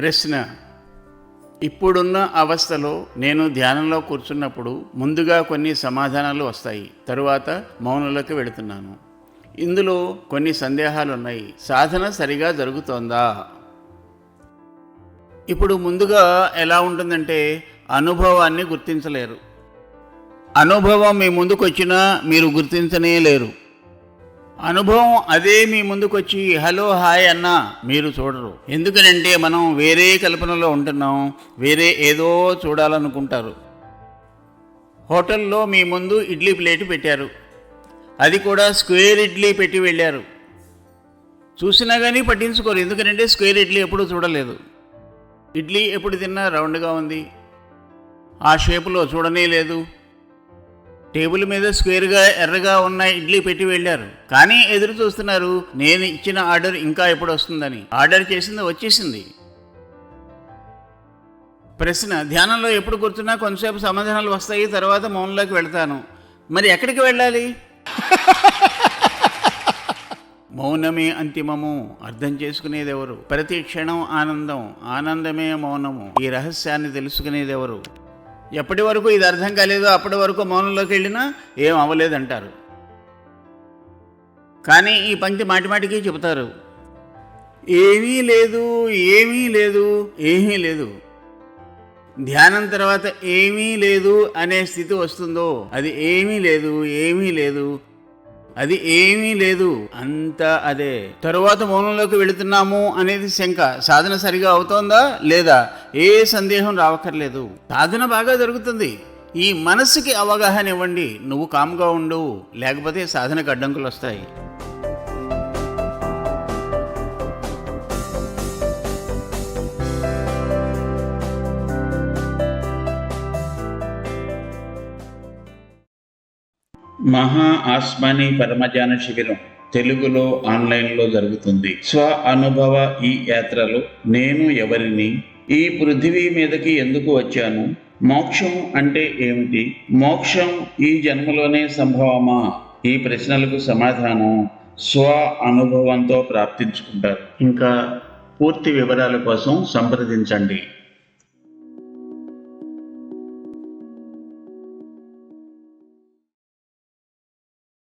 ప్రశ్న. ఇప్పుడున్న అవస్థలో నేను ధ్యానంలో కూర్చున్నప్పుడు ముందుగా కొన్ని సమాధానాలు వస్తాయి. తరువాత మౌనంలోకి వెళుతున్నాను. ఇందులో కొన్ని సందేహాలు ఉన్నాయి సాధన సరిగా జరుగుతోందా? ఇప్పుడు ముందుగా ఎలా ఉంటుందంటే అనుభవాన్ని గుర్తించలేరు. అనుభవం మీ ముందుకు వచ్చినా మీరు గుర్తించనే లేరు. అనుభవం అదే మీ ముందుకొచ్చి హలో హాయ్ అన్నా మీరు చూడరు. ఎందుకనంటే మనం వేరే కల్పనలో ఉంటున్నాం వేరే ఏదో చూడాలనుకుంటారు. హోటల్లో మీ ముందు ఇడ్లీ ప్లేట్ పెట్టారు. అది కూడా స్క్వేర్ ఇడ్లీ పెట్టి వెళ్ళారు. చూసినా కానీ పట్టించుకోరు ఎందుకంటే స్క్వేర్ ఇడ్లీ ఎప్పుడు చూడలేదు. ఇడ్లీ ఎప్పుడు తిన్నా రౌండ్గా ఉంది. ఆ షేపులో చూడనే లేదు. టేబుల్ మీద స్క్వేర్గా ఎర్రగా ఉన్న ఇడ్లీ పెట్టి వెళ్ళారు. కానీ ఎదురు చూస్తున్నారు నేను ఇచ్చిన ఆర్డర్ ఇంకా ఎప్పుడు వస్తుందని. ఆర్డర్ చేసింది వచ్చేసింది. ప్రశ్న ధ్యానంలో ఎప్పుడు కూర్చున్నా కొంతసేపు సమాధానాలు వస్తాయి తర్వాత మౌనంలోకి వెళ్తాను. మరి ఎక్కడికి వెళ్ళాలి? మౌనమే అంతిమము అర్థం చేసుకునేది ఎవరు ప్రతి క్షణం ఆనందం ఆనందమే మౌనము. ఈ రహస్యాన్ని తెలుసుకునేది ఎవరు ఎప్పటి వరకు ఇది అర్థం కాలేదో అప్పటి వరకు మౌనంలోకి వెళ్ళినా ఏం అవ్వలేదంటారు. కానీ ఈ పంక్తి మాటిమాటికి చెబుతారు. ఏమీ లేదు ఏమీ లేదు ఏమీ లేదు. ధ్యానం తర్వాత ఏమీ లేదు అనే స్థితి వస్తుందో అది ఏమీ లేదు ఏమీ లేదు అది ఏమీ లేదు. అంతా అదే. తరువాత మౌనంలోకి వెళుతున్నాము అనేది శంక. సాధన సరిగా అవుతోందా లేదా? ఏ సందేహం రావక్కర్లేదు. సాధన బాగా జరుగుతుంది. ఈ మనసుకి అవగాహన ఇవ్వండి. నువ్వు కామ్గా ఉండు. లేకపోతే సాధనకు అడ్డంకులు వస్తాయి. మహా ఆస్మాని పరమజ్ఞాన శిబిరం తెలుగులో ఆన్లైన్లో జరుగుతుంది. స్వ అనుభవ ఈ యాత్రలో నేను ఎవరిని ఈ పృథివీ మీదకి ఎందుకు వచ్చాను? మోక్షం అంటే ఏమిటి? మోక్షం ఈ జన్మలోనే సంభవమా? ఈ ప్రశ్నలకు సమాధానం స్వ అనుభవంతో ప్రాప్తించుకుంటారు. ఇంకా పూర్తి వివరాల కోసం సంప్రదించండి.